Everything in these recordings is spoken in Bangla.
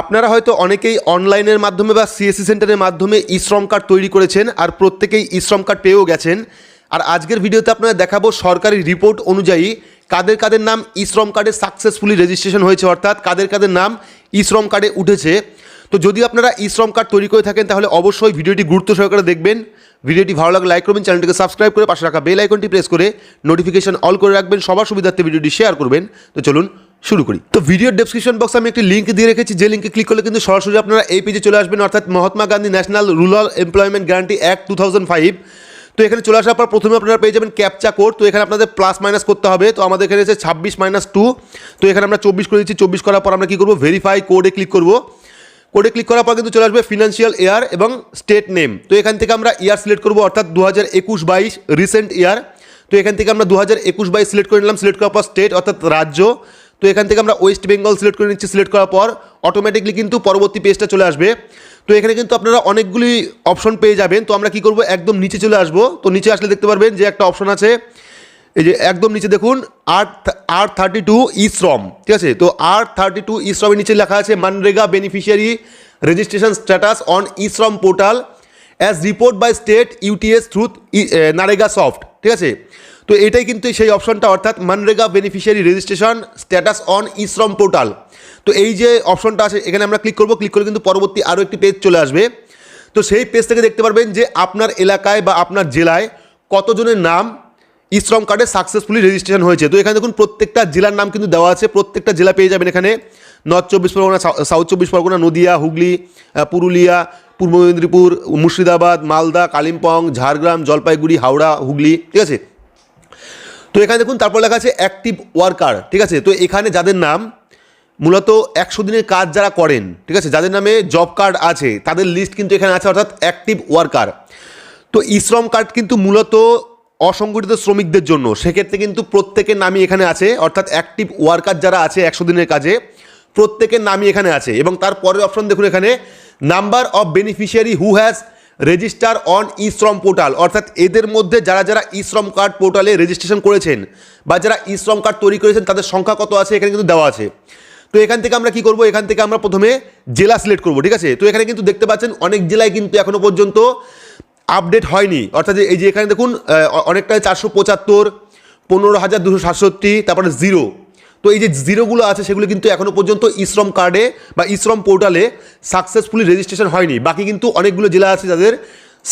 আপনারা হয়তো অনেকেই অনলাইনের মাধ্যমে বা সিএসসি সেন্টারের মাধ্যমে ই শ্রম কার্ড তৈরি করেছেন আর প্রত্যেকেই ই শ্রম কার্ড পেয়েও গেছেন। আর আজকের ভিডিওতে আপনারা দেখাবো সরকারি রিপোর্ট অনুযায়ী কাদের কাদের নাম ই শ্রম কার্ডে সাকসেসফুলি রেজিস্ট্রেশন হয়েছে, অর্থাৎ কাদের কাদের নাম ই শ্রম কার্ডে উঠেছে। তো যদি আপনারা ই শ্রম কার্ড তৈরি করে থাকেন, তাহলে অবশ্যই ভিডিওটি গুরুত্ব সহকারে দেখবেন। ভিডিওটি ভালো লাগলে লাইক করবেন চ্যানেলটিকে সাবস্ক্রাইব করে পাশে রাখা বেল আইকনটি প্রেস করে নোটিফিকেশন অল করে রাখবেন। সবার সুবিধার্থে ভিডিওটি শেয়ার করবেন। তো চলুন শুরু করি। তো ভিডিওর ডেসক্রিপশন বক্সে আমি একটি লিঙ্ক দিয়ে রেখেছি, যে লিঙ্কে ক্লিক করলে কিন্তু সরাসরি আপনারা এই পেজে চলে আসবেন, অর্থাৎ Mahatma Gandhi national rural employment guarantee act two thousand five তো এখানে চলে আসার পর প্রথমে আপনারা পেয়ে যাবেন ক্যাপচা কোড তো এখানে আপনাদের প্লাস মাইনাস করতে হবে। তো আমাদের এখানে আছে ছাব্বিশ মাইনাস টু তো এখানে আমরা চব্বিশ করে দিচ্ছি, চব্বিশ করার পর আমরা কী করব? ভেরিফাই কোডে ক্লিক করব। কোডে ক্লিক করার পর কিন্তু চলে আসবে ফিনান্সিয়াল ইয়ার এবং স্টেট নেম তো এখান থেকে আমরা ইয়ার সিলেক্ট করব, অর্থাৎ দু হাজার একুশ বাইশ রিসেন্ট ইয়ার তো এখান থেকে আমরা দু হাজার একুশ বাইশ সিলেক্ট করে নিলাম সিলেক্ট করার পর স্টেট অর্থাৎ রাজ্য। তো এখান থেকে আমরা ওয়েস্ট বেঙ্গল সিলেক্ট করে নিচ্ছি সিলেক্ট করার পর অটোমেটিকলি কিন্তু পরবর্তী পেজটা চলে আসবে। তো এখানে কিন্তু আপনারা অনেকগুলি অপশন পেয়ে যাবেন। তো আমরা কি করব? একদম নিচে চলে আসব। তো নিচে আসলে দেখতে পারবেন যে একটা অপশন আছে। এই যে একদম নিচে দেখুন আর আর থার্টি টু ই শ্রম ঠিক আছে? তো আর থার্টি টু ই শ্রমের নিচে লেখা আছে MNREGA beneficiary registration status on e Shram portal as report by state UTs through NREGA soft ঠিক আছে? তো এটাই কিন্তু সেই অপশনটা, অর্থাৎ MNREGA beneficiary registration status on e Shram portal তো এই যে অপশনটা আছে, এখানে আমরা ক্লিক করব ক্লিক করে কিন্তু পরবর্তী আরও একটি পেজ চলে আসবে। তো সেই পেজ থেকে দেখতে পারবেন যে আপনার এলাকায় বা আপনার জেলায় কতজনের নাম ইশ্রম শ্রম কার্ডে সাকসেসফুলি রেজিস্ট্রেশন হয়েছে। তো এখানে দেখুন, প্রত্যেকটা জেলার নাম কিন্তু দেওয়া আছে, প্রত্যেকটা জেলা পেয়ে যাবেন এখানে। নর্থ চব্বিশ পরগনা সাউ- সাউথ চব্বিশ পরগনা, নদিয়া, হুগলি পুরুলিয়া, পূর্ব মেদিনীপুর, মুর্শিদাবাদ, মালদা, কালিম্পং, ঝাড়গ্রাম, জলপাইগুড়ি, হাওড়া, হুগলি, ঠিক আছে? তো এখানে দেখুন, তারপর লেখা আছে অ্যাক্টিভ ওয়ার্কার ঠিক আছে? তো এখানে যাদের নাম, মূলত একশো দিনের কাজ যারা করেন, ঠিক আছে? যাদের নামে জব কার্ড আছে, তাদের লিস্ট কিন্তু এখানে আছে, অর্থাৎ অ্যাক্টিভ ওয়ার্কার তো ই শ্রম কার্ড কিন্তু মূলত অসংগঠিত শ্রমিকদের জন্য। সেক্ষেত্রে কিন্তু প্রত্যেকের নামই এখানে আছে, অর্থাৎ অ্যাক্টিভ ওয়ার্কার যারা আছে একশো দিনের কাজে, প্রত্যেকের নামই এখানে আছে। এবং তার পরের অপশন দেখুন এখানে number of beneficiary who has register on e Shram portal, অর্থাৎ এদের মধ্যে যারা যারা ই শ্রম কার্ড পোর্টালে রেজিস্ট্রেশন করেছেন বা যারা ই শ্রম কার্ড তৈরি করেছেন, তাদের সংখ্যা কত আছে এখানে কিন্তু দেওয়া আছে। তো এখান থেকে আমরা কি করব? এখান থেকে আমরা প্রথমে জেলা সিলেক্ট করব, ঠিক আছে? তো এখানে কিন্তু দেখতে পাচ্ছেন অনেক জেলায় কিন্তু এখনও পর্যন্ত আপডেট হয়নি। অর্থাৎ এই যে এখানে দেখুন অনেকটাই চারশো পঁচাত্তর, পনেরো হাজার দুশো সাতষট্টি, তারপরে জিরো। তো এই যে জিরোগুলো আছে, সেগুলো কিন্তু এখনও পর্যন্ত ইশ্রম কার্ডে বা ইশ্রম পোর্টালে সাকসেসফুলি রেজিস্ট্রেশন হয়নি। বাকি কিন্তু অনেকগুলো জেলা আছে যাদের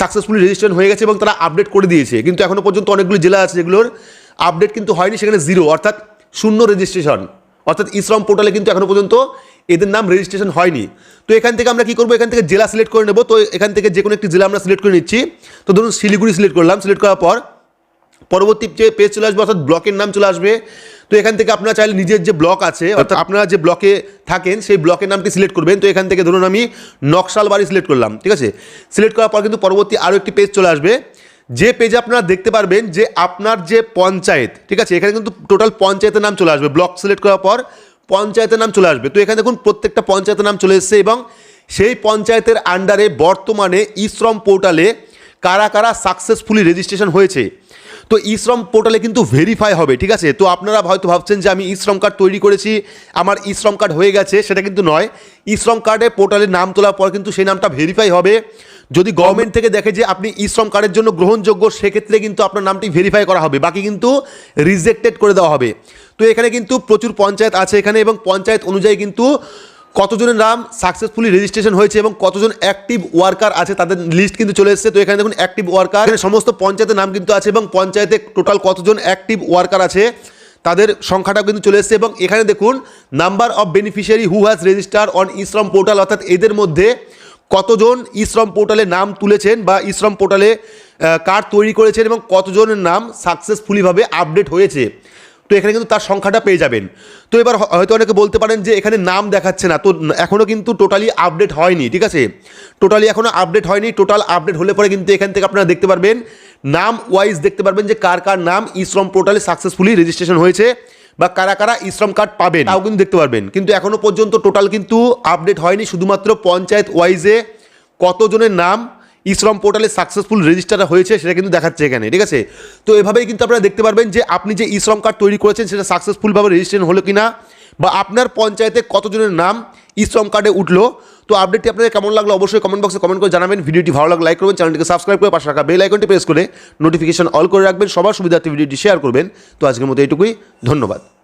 সাকসেসফুলি রেজিস্ট্রেশন হয়ে গেছে এবং তারা আপডেট করে দিয়েছে। কিন্তু এখনও পর্যন্ত অনেকগুলো জেলা আছে যেগুলোর আপডেট কিন্তু হয়নি, সেখানে জিরো অর্থাৎ শূন্য রেজিস্ট্রেশন অর্থাৎ ইশ্রম পোর্টালে কিন্তু এখনও পর্যন্ত এদের নাম রেজিস্ট্রেশন হয়নি। তো এখান থেকে আমরা কি করব? এখান থেকে জেলা সিলেক্ট করে নেব। তো এখান থেকে যে কোনো একটি জেলা আমরা সিলেক্ট করে নিচ্ছি। তো ধরুন শিলিগুড়ি সিলেক্ট করলাম। সিলেক্ট করার পর পরবর্তী যে পেজ চলে আসবে, অর্থাৎ ব্লকের নাম চলে আসবে। তো এখান থেকে আপনারা চাইলে নিজের যে ব্লক আছে অর্থাৎ আপনারা যে ব্লকে থাকেন সেই ব্লকের নামটি সিলেক্ট করবেন। তো এখান থেকে ধরুন আমি নকশাল বাড়ি সিলেক্ট করলাম ঠিক আছে? সিলেক্ট করার পর কিন্তু পরবর্তী আরও একটি পেজ চলে আসবে। যে পেজে আপনারা দেখতে পারবেন যে আপনার যে পঞ্চায়েত ঠিক আছে? এখানে কিন্তু টোটাল পঞ্চায়েতের নাম চলে আসবে। ব্লক সিলেক্ট করার পর পঞ্চায়েতের নাম চলে আসবে। তো এখানে দেখুন প্রত্যেকটা পঞ্চায়েতের নাম চলে এসেছে এবং সেই পঞ্চায়েতের আন্ডারে বর্তমানে ইশ্রম পোর্টালে কারা কারা সাকসেসফুলি রেজিস্ট্রেশন হয়েছে তো ই শ্রম পোর্টালে কিন্তু ভেরিফাই হবে, ঠিক আছে? তো আপনারা হয়তো ভাবছেন যে আমি ই শ্রম কার্ড তৈরি করেছি, আমার ই শ্রম কার্ড হয়ে গেছে, সেটা কিন্তু নয়। ই শ্রম কার্ডে পোর্টালে নাম তোলার পর কিন্তু সেই নামটা ভেরিফাই হবে। যদি গভর্নমেন্ট থেকে দেখে যে আপনি ই শ্রম কার্ডের জন্য গ্রহণযোগ্য, সেক্ষেত্রে কিন্তু আপনার নামটি ভেরিফাই করা হবে। বাকি কিন্তু রিজেক্টেড করে দেওয়া হবে। তো এখানে কিন্তু প্রচুর পঞ্চায়েত আছে এখানে এবং পঞ্চায়েত অনুযায়ী কিন্তু কতজনের নাম সাকসেসফুলি রেজিস্ট্রেশন হয়েছে এবং কতজন অ্যাক্টিভ ওয়ার্কার আছে তাদের লিস্ট কিন্তু চলে এসেছে। তো এখানে দেখুন অ্যাক্টিভ ওয়ার্কার সমস্ত পঞ্চায়েতের নাম কিন্তু আছে এবং পঞ্চায়েতে টোটাল কতজন অ্যাক্টিভ ওয়ার্কার আছে তাদের সংখ্যাটাও কিন্তু চলে এসেছে এবং এখানে দেখুন number of beneficiary who has register on eShram portal অর্থাৎ এদের মধ্যে কতজন ইশ্রম পোর্টালে নাম তুলেছেন বা ইশ্রম পোর্টালে কার্ড তৈরি করেছেন এবং কতজনের নাম সাকসেসফুলিভাবে আপডেট হয়েছে। তো এখানে কিন্তু তার সংখ্যাটা পেয়ে যাবেন। তো এবার হয়তো অনেকে বলতে পারেন যে এখানে নাম দেখাচ্ছে না। তো এখনও কিন্তু টোটালি আপডেট হয়নি, ঠিক আছে? টোটালি এখনও আপডেট হয়নি, টোটাল আপডেট হলে পরে কিন্তু এখান থেকে আপনারা দেখতে পারবেন। নাম ওয়াইজ দেখতে পারবেন যে কার কার নাম ইশ্রম পোর্টালে সাকসেসফুলি রেজিস্ট্রেশন হয়েছে বা কারা কারা ইশ্রম কার্ড পাবেন, তাও কিন্তু দেখতে পারবেন। কিন্তু এখনও পর্যন্ত টোটাল কিন্তু আপডেট হয়নি, শুধুমাত্র পঞ্চায়েত ওয়াইজে কতজনের নাম ইশ্রম পোর্টালে সাকসেসফুল রেজিস্টার হয়েছে, সেটা কিন্তু দেখাচ্ছে এখানে, ঠিক আছে? তো এভাবেই কিন্তু আপনারা দেখতে পারবেন যে আপনি যে ইশ্রম কার্ড তৈরি করেছেন, সেটা সাকসেসফুলভাবে রেজিস্ট্রেশন হলো কি না বা আপনার পঞ্চায়েতে কতজনের নাম ই শ্রম কার্ডে উঠল। তো আপডেটটি আপনাদের কেমন লাগল অবশ্যই কমেন্ট বক্সে কমেন্ট করে জানাবেন। ভিডিওটি ভালো লাগলে লাইক করবেন, চ্যানেলটিকে সাবস্ক্রাইব করে পাশে রাখা বেল আইকনটি প্রেস করে নোটিফিকেশন অল করে রাখবেন। সবার সুবিধার্থে ভিডিওটি শেয়ার করবেন। তো আজকের মতো এইটুকুই, ধন্যবাদ।